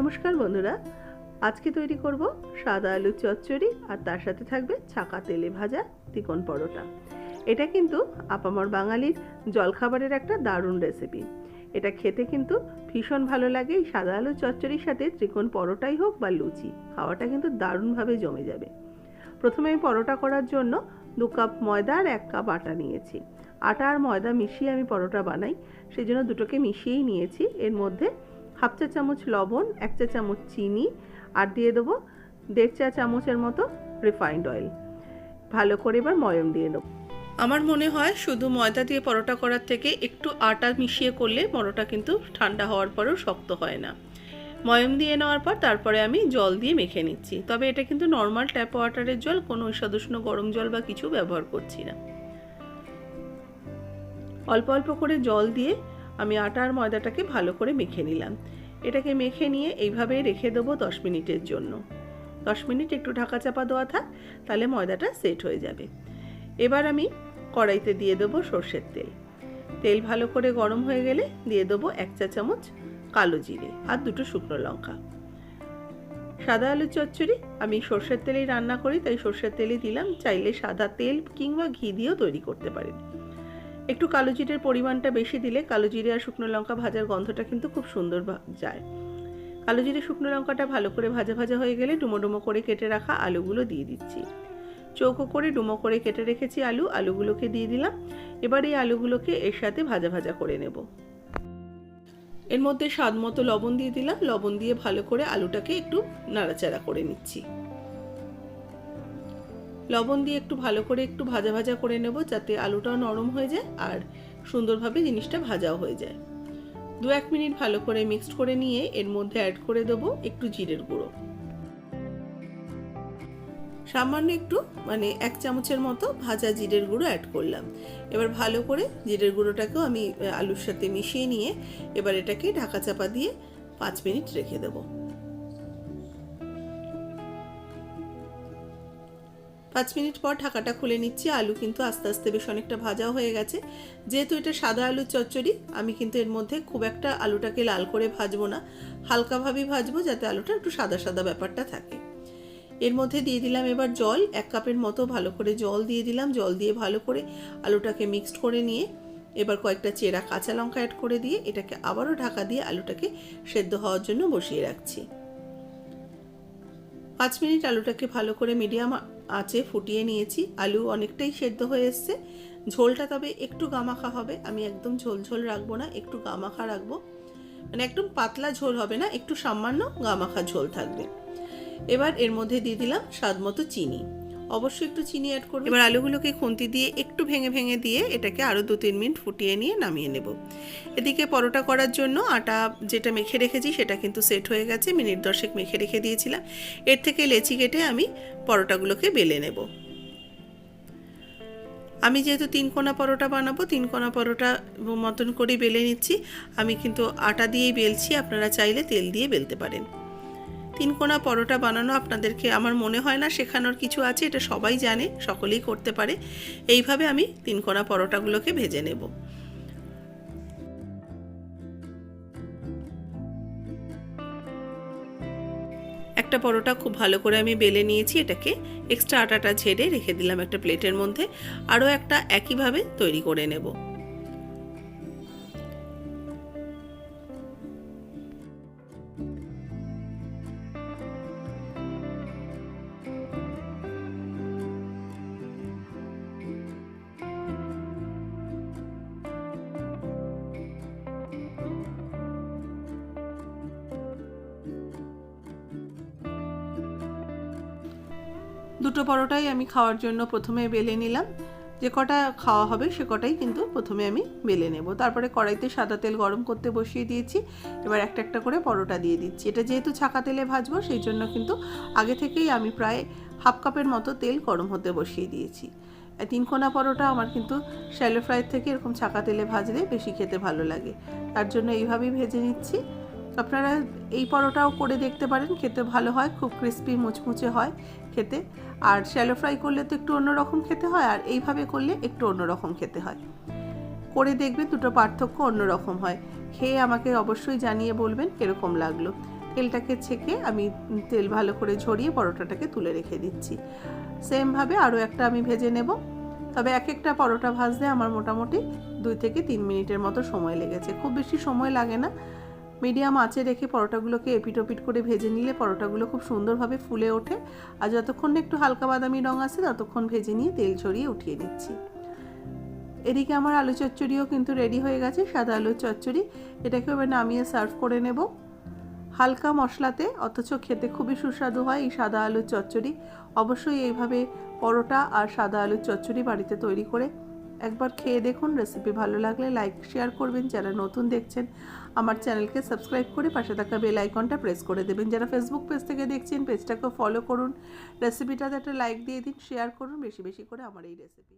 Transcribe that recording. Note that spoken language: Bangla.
নমস্কার বন্ধুরা, আজকে তৈরি করব সাদা আলুর চচ্চড়ি আর তার সাথে থাকবে ছাকা তেলে ভাজা তিকন পরোটা। এটা কিন্তু আপামর বাঙালির জলখাবারের একটা দারুণ রেসিপি এটা খেতে কিন্তু ভীষণ ভালো লাগে, এই সাদা আলুর চচ্চড়ির সাথে ত্রিকোণ পরোটাই হোক বা লুচি, খাওয়াটা কিন্তু দারুণভাবে জমে যাবে। প্রথমে আমি পরোটা করার জন্য দু কাপ ময়দা আর এক কাপ আটা নিয়েছি। আটা আর ময়দা মিশিয়ে আমি পরোটা বানাই সেই জন্য দুটোকে মিশিয়েই নিয়েছি। এর মধ্যে হাফ চা চামচ লবণ, এক চা চামচ চিনি আর দিয়ে দেবো দেড় চা চামচের মতো রিফাইন্ড অয়েল ভালো করে এবার ময়ম দিয়ে দেবো। আমার মনে হয় শুধু ময়দা দিয়ে পরোটা করার থেকে একটু আটা মিশিয়ে করলে পরোটা কিন্তু ঠান্ডা হওয়ার পরেও শক্ত হয় না। ময়ম দিয়ে নেওয়ার পর তারপরে আমি জল দিয়ে মেখে নিচ্ছি। তবে এটা কিন্তু নর্মাল ট্যাপ ওয়াটারের জল, কোনো ঈষদুষ্ণ গরম জল বা কিছু ব্যবহার করছি না। অল্প অল্প করে জল দিয়ে আমি আটা আর ময়দাটাকে ভালো করে মেখে নিলাম। এটাকে মেখে নিয়ে এইভাবেই রেখে দেবো দশ মিনিটের জন্য। দশ মিনিট একটু ঢাকা চাপা দেওয়া থাক, তাহলে ময়দাটা সেট হয়ে যাবে। এবার আমি কড়াইতে দিয়ে দেবো সর্ষের তেল। তেল ভালো করে গরম হয়ে গেলে দিয়ে দেবো এক চা চামচ কালো জিরে আর দুটো শুকনো লঙ্কা। সাদা আলুর চচ্চড়ি, আমি সর্ষের তেলেই রান্না করি, তাই সর্ষের তেলই দিলাম। চাইলে সাদা তেল কিংবা ঘি দিয়েও তৈরি করতে পারেন। একটু কালো জিরের পরিমাণটা বেশি দিলে কালো জিরে আর শুকনো লঙ্কা ভাজার গন্ধটা কিন্তু খুব সুন্দর যায়। কালো জিরে, শুকনো লঙ্কাটা ভালো করে ভাজা ভাজা হয়ে গেলে ডুমো ডুমো করে কেটে রাখা আলুগুলো দিয়ে দিচ্ছি। চৌকো করে ডুমো করে কেটে রেখেছি আলু, আলুগুলোকে দিয়ে দিলাম। এবার এই আলুগুলোকে এর সাথে ভাজা ভাজা করে নেব। এর মধ্যে স্বাদ মতো লবণ দিয়ে দিলাম। লবণ দিয়ে ভালো করে আলুটাকে একটু নাড়াচাড়া করে নিচ্ছি। লবণ দিয়ে একটু ভালো করে একটু ভাজা ভাজা করে নেব যাতে আলুটাও নরম হয়ে যায় আর সুন্দরভাবে জিনিসটা ভাজাও হয়ে যায়। দু এক মিনিট ভালো করে মিক্সড করে নিয়ে এর মধ্যে অ্যাড করে দেবো একটু জিরের গুঁড়ো। সামান্য একটু মানে এক চামচের মতো ভাজা জিরের গুঁড়ো অ্যাড করলাম। এবার ভালো করে জিরের গুঁড়োটাকেও আমি, আলুর সাথে মিশিয়ে নিয়ে এবার এটাকে ঢাকা চাপা দিয়ে পাঁচ মিনিট রেখে দেবো। পাঁচ মিনিট পর ঢাকাটা খুলে নিচ্ছি। আলু কিন্তু আস্তে আস্তে বেশ অনেকটা ভাজাও হয়ে গেছে। যেহেতু এটা সাদা আলুর চচ্চড়ি, আমি কিন্তু এর মধ্যে খুব একটা আলুটাকে লাল করে ভাজবো না। হালকাভাবেই ভাজবো যাতে আলুটা একটু সাদা সাদা ব্যাপারটা থাকে। এর মধ্যে দিয়ে দিলাম এবার জল। এক কাপের মতো ভালো করে জল দিয়ে দিলাম। জল দিয়ে ভালো করে আলুটাকে মিক্সড করে নিয়ে এবার কয়েকটা চেরা কাঁচা লঙ্কা অ্যাড করে দিয়ে এটাকে আবারও ঢাকা দিয়ে আলুটাকে সেদ্ধ হওয়ার জন্য বসিয়ে রাখছি। পাঁচ মিনিট আলুটাকে ভালো করে মিডিয়াম আঁচে ফুটিয়ে নিয়েছি। আলু অনেকটাই সেদ্ধ হয়ে এসছে। ঝোলটা তবে একটু গামাখা হবে। আমি একদম ঝোল ঝোল রাখব না, একটু গামাখা রাখব। মানে একদম পাতলা ঝোল হবে না, একটু সামান্য গামাখা ঝোল থাকবে। এবার এর মধ্যে দিয়ে দিলাম স্বাদ মতো চিনি। অবশ্যই একটু চিনি অ্যাড করব এবার আলুগুলোকে খুন্তি দিয়ে একটু ভেঙে ভেঙে দিয়ে এটাকে আরও দু তিন মিনিট ফুটিয়ে নিয়ে নামিয়ে নেব। এদিকে পরোটা করার জন্য আটা যেটা মেখে রেখেছি সেটা কিন্তু সেট হয়ে গেছে, মিনিট দশেক মেখে রেখে দিয়েছিলাম। এর থেকে লেচি কেটে আমি পরোটাগুলোকে বেলে নেব। আমি যেহেতু তিন কোনা পরোটা বানাবো, তিন কোনা পরোটা মতন করে বেলে নিচ্ছি। আমি কিন্তু আটা দিয়েই বেলছি, আপনারা চাইলে তেল দিয়ে বেলতে পারেন। তিন কোনা পরোটা বানানো আপনাদেরকে আমার মনে হয় না শেখানোর কিছু আছে, এটা সবাই জানে, সকলেই করতে পারে। এইভাবে আমি তিন কোনা পরোটাগুলোকে ভেজে নেব। একটা পরোটা খুব ভালো করে আমি বেলে নিয়েছি, এটাকে এক্সট্রা আটাটা ঝেড়ে রেখে দিলাম একটা প্লেটের মধ্যে। আরও একটা একইভাবে তৈরি করে নেব। দুটো পরোটাই আমি খাওয়ার জন্য প্রথমে বেলে নিলাম। যে কটা খাওয়া হবে সে কটাই কিন্তু প্রথমে আমি বেলে নেব। তারপরে কড়াইতে সাদা তেল গরম করতে বসিয়ে দিয়েছি। এবার একটা একটা করে পরোটা দিয়ে দিচ্ছি। এটা যেহেতু ছাকা তেলে ভাজবো, সেই জন্য কিন্তু আগে থেকেই আমি প্রায় হাফ কাপের মতো তেল গরম হতে বসিয়ে দিয়েছি। তিনকোনা পরোটা আমার কিন্তু শ্যালো ফ্রাইয়ের থেকে এরকম ছাকা তেলে ভাজলে বেশি খেতে ভালো লাগে। তার জন্য এইভাবেই ভেজে নিচ্ছি। আপনারা এই পরোটাও করে দেখতে পারেন, খেতে ভালো হয়, খুব ক্রিস্পি মুচমুচে হয় খেতে। আর শ্যালো ফ্রাই করলে তো একটু অন্যরকম খেতে হয়, আর এইভাবে করলে একটু অন্যরকম খেতে হয়। করে দেখবেন দুটো পার্থক্য অন্যরকম হয়। খেয়ে আমাকে অবশ্যই জানিয়ে বলবেন কীরকম লাগল। তেলটাকে ছেঁকে আমি তেল ভালো করে ঝরিয়ে পরোটাটাকে তুলে রেখে দিচ্ছি। সেমভাবে আরও একটা আমি ভেজে নেব। তবে এক একটা পরোটা ভাজতে আমার মোটামুটি দুই থেকে তিন মিনিটের মতো সময় লেগেছে। খুব বেশি সময় লাগে না। মিডিয়াম আঁচে রেখে পরোটাগুলোকে এপিট ওপিট করে ভেজে নিলে পরোটাগুলো খুব সুন্দরভাবে ফুলে ওঠে। আর যতক্ষণ একটু হালকা বাদামি রঙ আসে ততক্ষণ ভেজে নিয়ে তেল ছড়িয়ে উঠিয়ে নিচ্ছি। এদিকে আমার আলু চচ্চড়িও কিন্তু রেডি হয়ে গেছে, সাদা আলুর চচ্চড়ি। এটাকে এবার নামিয়ে সার্ভ করে নেব। হালকা মশলাতে, অথচ খেতে খুবই সুস্বাদু হয় এই সাদা আলুর চচ্চড়ি। অবশ্যই এইভাবে পরোটা আর সাদা আলুর চচ্চড়ি বাড়িতে তৈরি করে একবার খেয়ে দেখুন রেসিপি ভালো লাগলে লাইক শেয়ার করবেন। যারা নতুন দেখছেন, আমার চ্যানেলকে সাবস্ক্রাইব করে পাশে থাকা বেল আইকনটা প্রেস করে দেবেন। যারা ফেসবুক পেজ থেকে দেখছেন পেজটাকে ফলো করুন। রেসিপিটাতে একটা লাইক দিয়ে দিন শেয়ার করুন, বেশি বেশি করে আমার এই রেসিপি